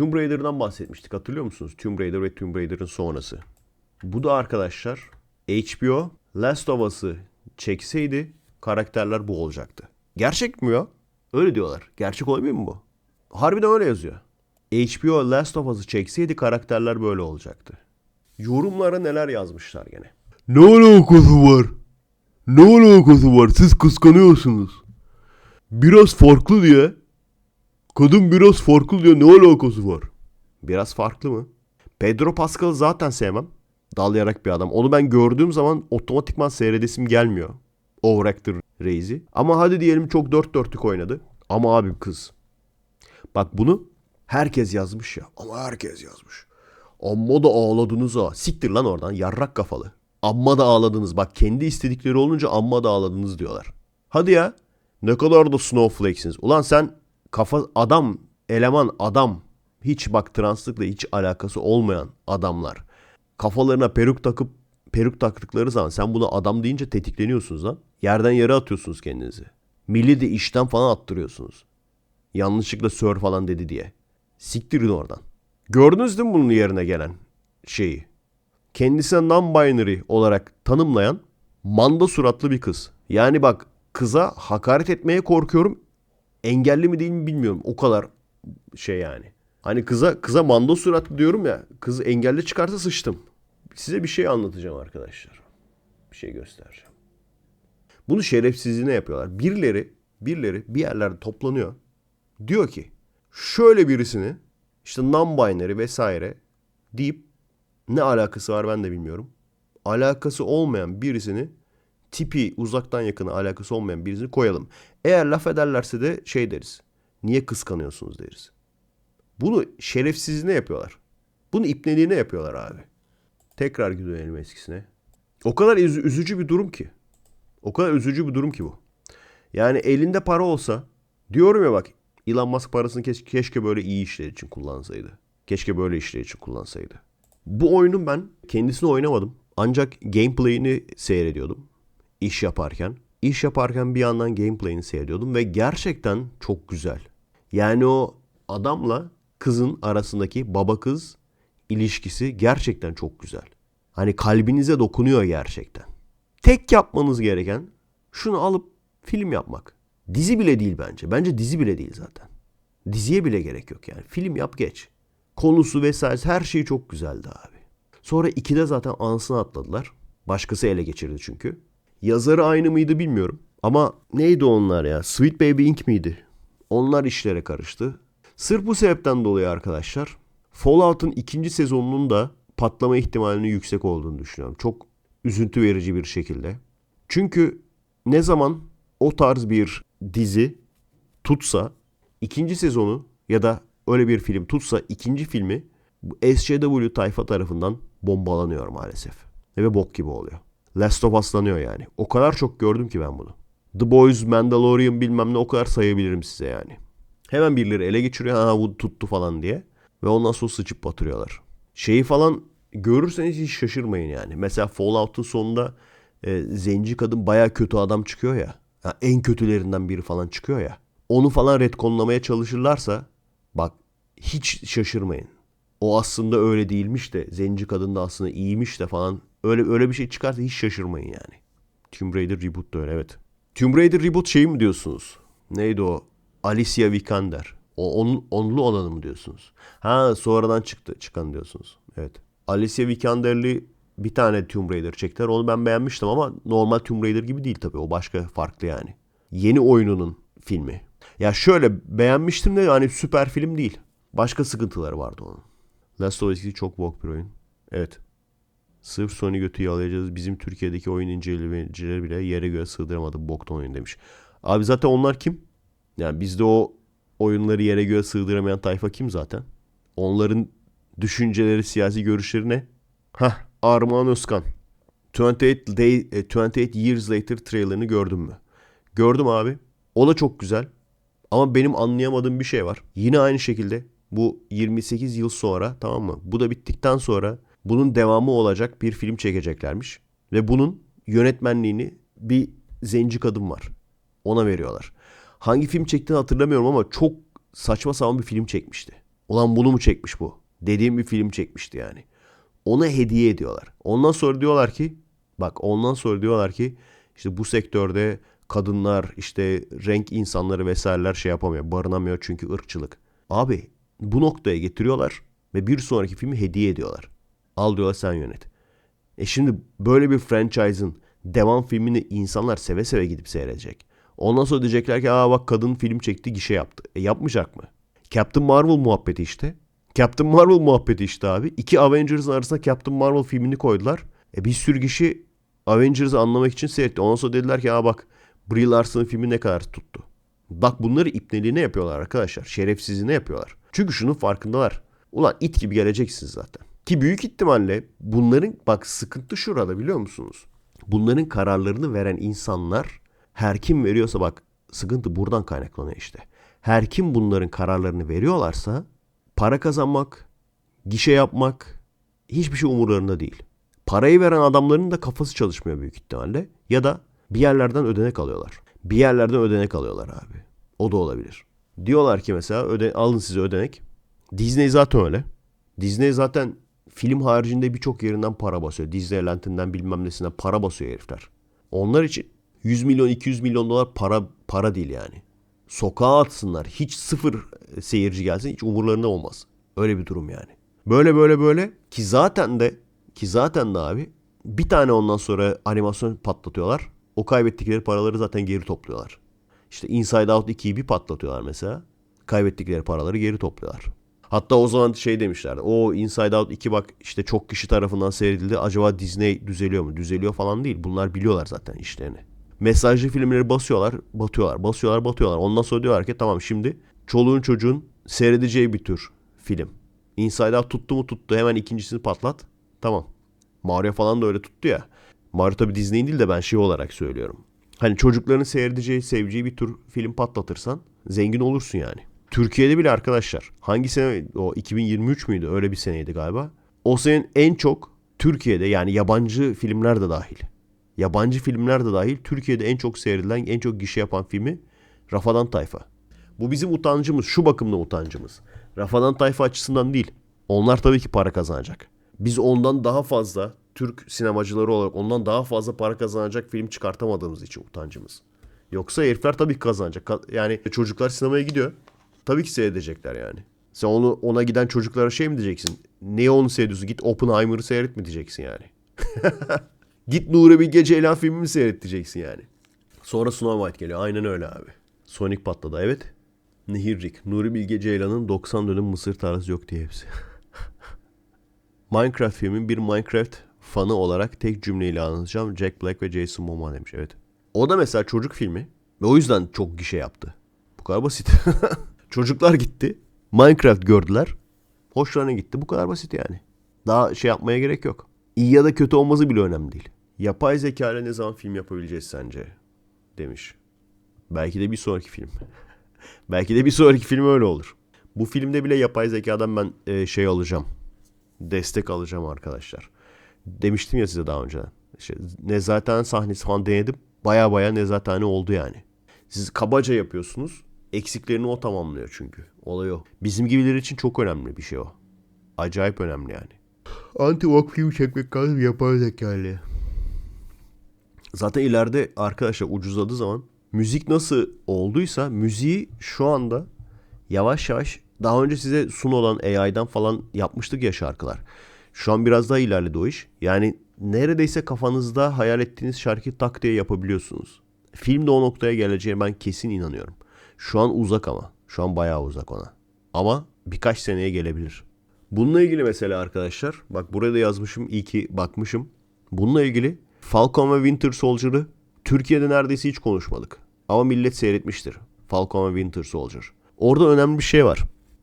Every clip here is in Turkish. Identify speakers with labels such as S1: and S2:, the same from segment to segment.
S1: Tomb Raider'dan bahsetmiştik hatırlıyor musunuz? Tomb Raider ve Tomb Raider'ın sonrası. Bu da arkadaşlar HBO Last of Us'ı çekseydi karakterler bu olacaktı. Gerçek mi ya? Öyle diyorlar. Gerçek olabilir mi bu? Harbiden öyle yazıyor. HBO Last of Us'ı çekseydi karakterler böyle olacaktı. Yorumlara neler yazmışlar gene. Ne alakası var? Ne alakası var? Siz kıskanıyorsunuz. Biraz farklı diye. Kadın biraz farklı diye ne alakası var? Biraz farklı mı? Pedro Pascal'ı zaten sevmem. Dalayarak bir adam. Onu ben gördüğüm zaman otomatikman seyredesim gelmiyor. Overactor Reis'i. Ama hadi diyelim çok dört dörtlük oynadı. Ama abi kız. Bak bunu herkes yazmış ya. Ama herkes yazmış. Amma da ağladınız ha. Siktir lan oradan yarrak kafalı. Amma da ağladınız. Bak kendi istedikleri olunca amma da ağladınız diyorlar. Hadi ya. Ne kadar da snowflakesiniz. Ulan sen kafa adam, eleman adam. Hiç bak translıkla hiç alakası olmayan adamlar. Kafalarına peruk takıp peruk taktıkları zaman sen buna adam deyince tetikleniyorsunuz lan. Yerden yere atıyorsunuz kendinizi. Milli de işten falan attırıyorsunuz. Yanlışlıkla sör falan dedi diye. Siktirin oradan. Gördünüz değil mi bunun yerine gelen şeyi? Kendisine non-binary olarak tanımlayan manda suratlı bir kız. Yani bak kıza hakaret etmeye korkuyorum. Engelli mi değil mi bilmiyorum. O kadar şey yani. Hani kıza kıza manda suratlı diyorum ya. Kız engelli çıkarsa sıçtım. Size bir şey anlatacağım arkadaşlar. Bir şey göstereceğim. Bunu şerefsizliğine yapıyorlar. Birileri, birileri bir yerlerde toplanıyor. Diyor ki şöyle birisini işte non-binary vesaire deyip ne alakası var ben de bilmiyorum. Alakası olmayan birisini tipi uzaktan yakına alakası olmayan birisini koyalım. Eğer laf ederlerse de şey deriz. Niye kıskanıyorsunuz deriz. Bunu şerefsizliğine yapıyorlar. Bunu ipneliğine yapıyorlar abi. Tekrar dönelim eskisine. O kadar üz- üzücü bir durum ki. O kadar üzücü bir durum ki bu. Yani elinde para olsa diyorum ya bak Elon Musk parasını keş- keşke böyle iyi işler için kullansaydı. Keşke böyle işler için kullansaydı. Bu oyunun ben kendisini oynamadım. Ancak gameplay'ini seyrediyordum. İş yaparken. İş yaparken bir yandan gameplay'ini seyrediyordum ve gerçekten çok güzel. Yani o adamla kızın arasındaki baba kız ilişkisi gerçekten çok güzel. Hani kalbinize dokunuyor gerçekten. Tek yapmanız gereken şunu alıp film yapmak. Dizi bile değil bence. Bence dizi bile değil zaten. Diziye bile gerek yok yani. Film yap geç. Konusu vesaire her şey çok güzeldi abi. Sonra 2'de zaten anasını atladılar. Başkası ele geçirdi çünkü. Yazarı aynı mıydı bilmiyorum. Ama neydi onlar ya? Sweet Baby Inc miydi? Onlar işlere karıştı. Sırf bu sebepten dolayı arkadaşlar Fallout'un ikinci sezonunun da patlama ihtimalinin yüksek olduğunu düşünüyorum. Çok üzüntü verici bir şekilde. Çünkü ne zaman o tarz bir dizi tutsa ikinci sezonu ya da öyle bir film tutsa ikinci filmi SJW tayfa tarafından bombalanıyor maalesef. Ve bok gibi oluyor. Last of Us'lanıyor yani. O kadar çok gördüm ki ben bunu. The Boys, Mandalorian bilmem ne o kadar sayabilirim size yani. Hemen birileri ele geçiriyor ha bu tuttu falan diye. Ve ondan sonra sıçıp batırıyorlar. Şeyi falan görürseniz hiç şaşırmayın yani. Mesela Fallout'un sonunda e, zenci kadın baya kötü adam çıkıyor ya. Ha, en kötülerinden biri falan çıkıyor ya. Onu falan retkonlamaya çalışırlarsa bak hiç şaşırmayın. O aslında öyle değilmiş de zenci kadın da aslında iyiymiş de falan öyle öyle bir şey çıkarsa hiç şaşırmayın yani. Tomb Raider reboot da öyle evet. Tomb Raider reboot şey mi diyorsunuz? Neydi o? Alicia Vikander. O on, onlu olanı mı diyorsunuz? Ha sonradan çıktı çıkan diyorsunuz. Evet. Alicia Vikander'li bir tane Tomb Raider çektiler. Onu ben beğenmiştim ama normal Tomb Raider gibi değil tabii. O başka farklı yani. Yeni oyununun filmi. Ya şöyle beğenmiştim de yani süper film değil. Başka sıkıntıları vardı onun. Last of Us 2 çok bok bir oyun. Evet. Sırf Sony götü yalayacağız. Bizim Türkiye'deki oyun incelemecileri bile yere göre sığdıramadı. Boktan oyun demiş. Abi zaten onlar kim? Yani bizde o oyunları yere göre sığdıramayan tayfa kim zaten? Onların düşünceleri, siyasi görüşleri ne? Hah, Armağan Özkan. 28, Day, e, 28 Years Later trailerını gördün mü? Gördüm abi. O da çok güzel. Ama benim anlayamadığım bir şey var. Yine aynı şekilde bu 28 yıl sonra tamam mı? Bu da bittikten sonra bunun devamı olacak bir film çekeceklermiş. Ve bunun yönetmenliğini bir zenci kadın var. Ona veriyorlar. Hangi film çektiğini hatırlamıyorum ama çok saçma sapan bir film çekmişti. Ulan bunu mu çekmiş bu? Dediğim bir film çekmişti yani. Ona hediye ediyorlar. Ondan sonra diyorlar ki bak ondan sonra diyorlar ki işte bu sektörde kadınlar işte renk insanları vesaireler şey yapamıyor. Barınamıyor çünkü ırkçılık. Abi bu noktaya getiriyorlar ve bir sonraki filmi hediye ediyorlar. Al diyorlar sen yönet. E şimdi böyle bir franchise'ın devam filmini insanlar seve seve gidip seyredecek. Ondan sonra diyecekler ki aa bak kadın film çekti gişe yaptı. E yapmayacak mı? Captain Marvel muhabbeti işte. Captain Marvel muhabbeti işte abi. İki Avengers'ın arasında Captain Marvel filmini koydular. E bir sürü kişi Avengers'ı anlamak için seyretti. Ondan sonra dediler ki aa bak Brie Larson'ın filmi ne kadar tuttu. Bak bunları ipneliğine yapıyorlar arkadaşlar. Şerefsizliğine yapıyorlar. Çünkü şunun farkındalar. Ulan it gibi geleceksiniz zaten. Ki büyük ihtimalle bunların bak sıkıntı şurada biliyor musunuz? Bunların kararlarını veren insanlar her kim veriyorsa bak sıkıntı buradan kaynaklanıyor işte. Her kim bunların kararlarını veriyorlarsa para kazanmak, gişe yapmak hiçbir şey umurlarında değil. Parayı veren adamların da kafası çalışmıyor büyük ihtimalle. Ya da bir yerlerden ödenek alıyorlar. Bir yerlerden ödenek alıyorlar abi. O da olabilir. Diyorlar ki mesela öde, alın size ödenek. Disney zaten öyle. Disney zaten film haricinde birçok yerinden para basıyor. Disneyland'inden bilmem nesinden para basıyor herifler. Onlar için 100 milyon 200 milyon dolar para para değil yani. Sokağa atsınlar. Hiç sıfır seyirci gelsin hiç umurlarında olmaz. Öyle bir durum yani. Böyle böyle böyle ki zaten de ki zaten de abi bir tane ondan sonra animasyon patlatıyorlar. O kaybettikleri paraları zaten geri topluyorlar. İşte Inside Out 2'yi bir patlatıyorlar mesela. Kaybettikleri paraları geri topluyorlar. Hatta o zaman şey demişlerdi. O Inside Out 2 bak işte çok kişi tarafından seyredildi. Acaba Disney düzeliyor mu? Düzeliyor falan değil. Bunlar biliyorlar zaten işlerini. Mesajlı filmleri basıyorlar, batıyorlar, basıyorlar, batıyorlar. Ondan sonra diyorlar ki tamam şimdi çoluğun çocuğun seyredeceği bir tür film. Inside Out tuttu mu tuttu. Hemen ikincisini patlat. Tamam. Mario falan da öyle tuttu ya. Mario tabii Disney'in değil de ben şey olarak söylüyorum. Hani çocukların seyredeceği, seveceği bir tür film patlatırsan zengin olursun yani. Türkiye'de bile arkadaşlar hangi sene o 2023 müydü öyle bir seneydi galiba. O senin en çok Türkiye'de yani yabancı filmler de dahil. Yabancı filmler de dahil Türkiye'de en çok seyredilen, en çok gişe yapan filmi Rafadan Tayfa. Bu bizim utancımız, şu bakımdan utancımız. Rafadan Tayfa açısından değil. Onlar tabii ki para kazanacak. Biz ondan daha fazla Türk sinemacıları olarak ondan daha fazla para kazanacak film çıkartamadığımız için utancımız. Yoksa herifler tabii ki kazanacak. Yani çocuklar sinemaya gidiyor. Tabii ki seyredecekler yani. Sen onu ona giden çocuklara şey mi diyeceksin? Niye onu seyrediyorsun? Git Oppenheimer'ı seyret mi diyeceksin yani? Git Nuri Bilge Ceylan filmini seyret diyeceksin yani. Sonra Snow White geliyor. Aynen öyle abi. Sonic patladı evet. Nehirrik. Nuri Bilge Ceylan'ın 90 dönüm mısır tarlası yok diye hepsi. Minecraft filmin bir Minecraft fanı olarak tek cümleyle anlatacağım. Jack Black ve Jason Momoa demiş. Evet. O da mesela çocuk filmi. Ve o yüzden çok gişe yaptı. Bu kadar basit. Çocuklar gitti. Minecraft gördüler. Hoşlarına gitti. Bu kadar basit yani. Daha şey yapmaya gerek yok. İyi ya da kötü olması bile önemli değil. Yapay zeka ile ne zaman film yapabileceğiz sence? Demiş. Belki de bir sonraki film. Belki de bir sonraki film öyle olur. Bu filmde bile yapay zekadan ben e, şey alacağım. Destek alacağım arkadaşlar. Demiştim ya size daha önce. İşte nezathane sahnesi falan denedim. Baya baya nezathane oldu yani. Siz kabaca yapıyorsunuz. Eksiklerini o tamamlıyor çünkü. Olay o. Bizim gibiler için çok önemli bir şey o. Acayip önemli yani. Anti-walk film çekmek lazım yapay zekalı. Zaten ileride arkadaşlar ucuzladığı zaman müzik nasıl olduysa müziği şu anda yavaş yavaş daha önce size sun olan AI'dan falan yapmıştık ya şarkılar. Şu an biraz daha ilerledi o iş. Yani neredeyse kafanızda hayal ettiğiniz şarkıyı tak diye yapabiliyorsunuz. Film de o noktaya geleceğine ben kesin inanıyorum. Şu an uzak ama. Şu an bayağı uzak ona. Ama birkaç seneye gelebilir. Bununla ilgili mesela arkadaşlar. Bak burada yazmışım. iyi ki bakmışım. Bununla ilgili Falcon ve Winter Soldier'ı Türkiye'de neredeyse hiç konuşmadık. Ama millet seyretmiştir. Falcon ve Winter Soldier. Orada önemli bir şey var.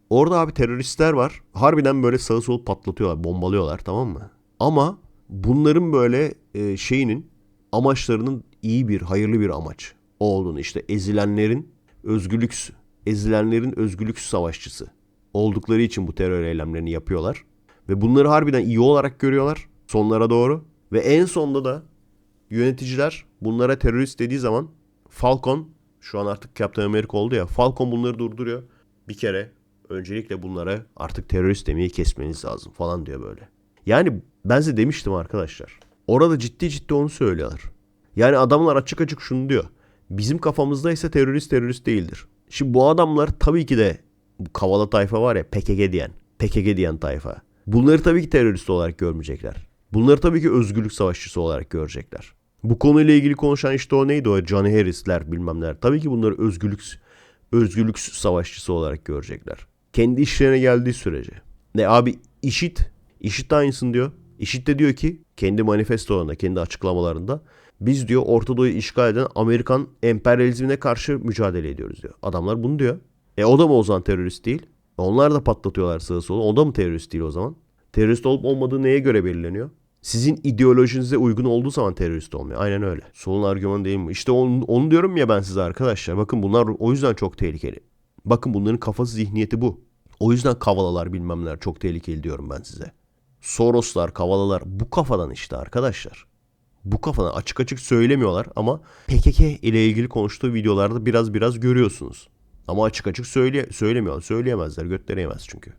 S1: Orada abi teröristler var. Harbiden böyle sağı solu patlatıyorlar, bombalıyorlar tamam mı? Ama bunların böyle e, şeyinin amaçlarının iyi bir, hayırlı bir amaç olduğunu işte ezilenlerin özgürlük ezilenlerin özgürlük savaşçısı oldukları için bu terör eylemlerini yapıyorlar. Ve bunları harbiden iyi olarak görüyorlar sonlara doğru. Ve en sonda da yöneticiler bunlara terörist dediği zaman Falcon şu an artık Captain America oldu ya Falcon bunları durduruyor. Bir kere Öncelikle bunlara artık terörist demeyi kesmeniz lazım falan diyor böyle. Yani ben size demiştim arkadaşlar. Orada ciddi ciddi onu söylüyorlar. Yani adamlar açık açık şunu diyor. Bizim kafamızda ise terörist terörist değildir. Şimdi bu adamlar tabii ki de bu kavala tayfa var ya PKK diyen. PKK diyen tayfa. Bunları tabii ki terörist olarak görmeyecekler. Bunları tabii ki özgürlük savaşçısı olarak görecekler. Bu konuyla ilgili konuşan işte o neydi o Johnny Harris'ler bilmem neler. Tabii ki bunları özgürlük özgürlük savaşçısı olarak görecekler. Kendi işlerine geldiği sürece. Ne abi işit. İşit de aynısını diyor. İşit de diyor ki kendi manifestolarında, kendi açıklamalarında biz diyor Orta Doğu'yu işgal eden Amerikan emperyalizmine karşı mücadele ediyoruz diyor. Adamlar bunu diyor. E o da mı o zaman terörist değil? Onlar da patlatıyorlar sağa sola. O da mı terörist değil o zaman? Terörist olup olmadığı neye göre belirleniyor? Sizin ideolojinize uygun olduğu zaman terörist olmuyor. Aynen öyle. Solun argümanı değil mi? İşte onu, onu diyorum ya ben size arkadaşlar. Bakın bunlar o yüzden çok tehlikeli. Bakın bunların kafası zihniyeti bu. O yüzden kavalalar bilmem neler çok tehlikeli diyorum ben size. Soroslar, kavalalar bu kafadan işte arkadaşlar. Bu kafadan açık açık söylemiyorlar ama PKK ile ilgili konuştuğu videolarda biraz biraz görüyorsunuz. Ama açık açık söyle söylemiyorlar. Söyleyemezler. Götlereyemez çünkü.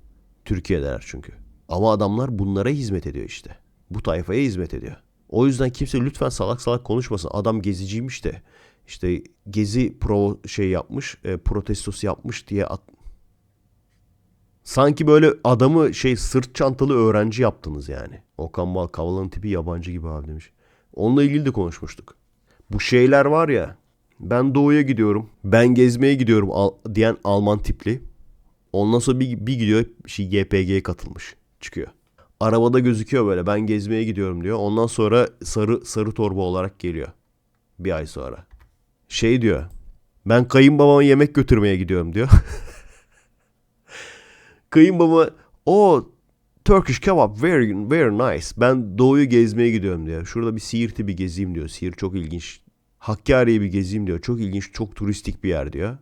S1: Türkiye'deler çünkü. Ama adamlar bunlara hizmet ediyor işte. Bu tayfaya hizmet ediyor. O yüzden kimse lütfen salak salak konuşmasın. Adam geziciymiş de işte gezi pro şey yapmış, e, protestosu yapmış diye at... Sanki böyle adamı şey sırt çantalı öğrenci yaptınız yani. Okan Bal Kavala'nın tipi yabancı gibi abi demiş. Onunla ilgili de konuşmuştuk. Bu şeyler var ya ben doğuya gidiyorum. Ben gezmeye gidiyorum al- diyen Alman tipli. Ondan sonra bir, bir gidiyor şey YPG'ye katılmış. Çıkıyor. Arabada gözüküyor böyle ben gezmeye gidiyorum diyor. Ondan sonra sarı sarı torba olarak geliyor. Bir ay sonra. Şey diyor. Ben kayınbabama yemek götürmeye gidiyorum diyor. Kayınbaba o Turkish kebap very very nice. Ben doğuyu gezmeye gidiyorum diyor. Şurada bir Siirt'i bir gezeyim diyor. Siirt çok ilginç. Hakkari'yi bir gezeyim diyor. Çok ilginç, çok turistik bir yer diyor.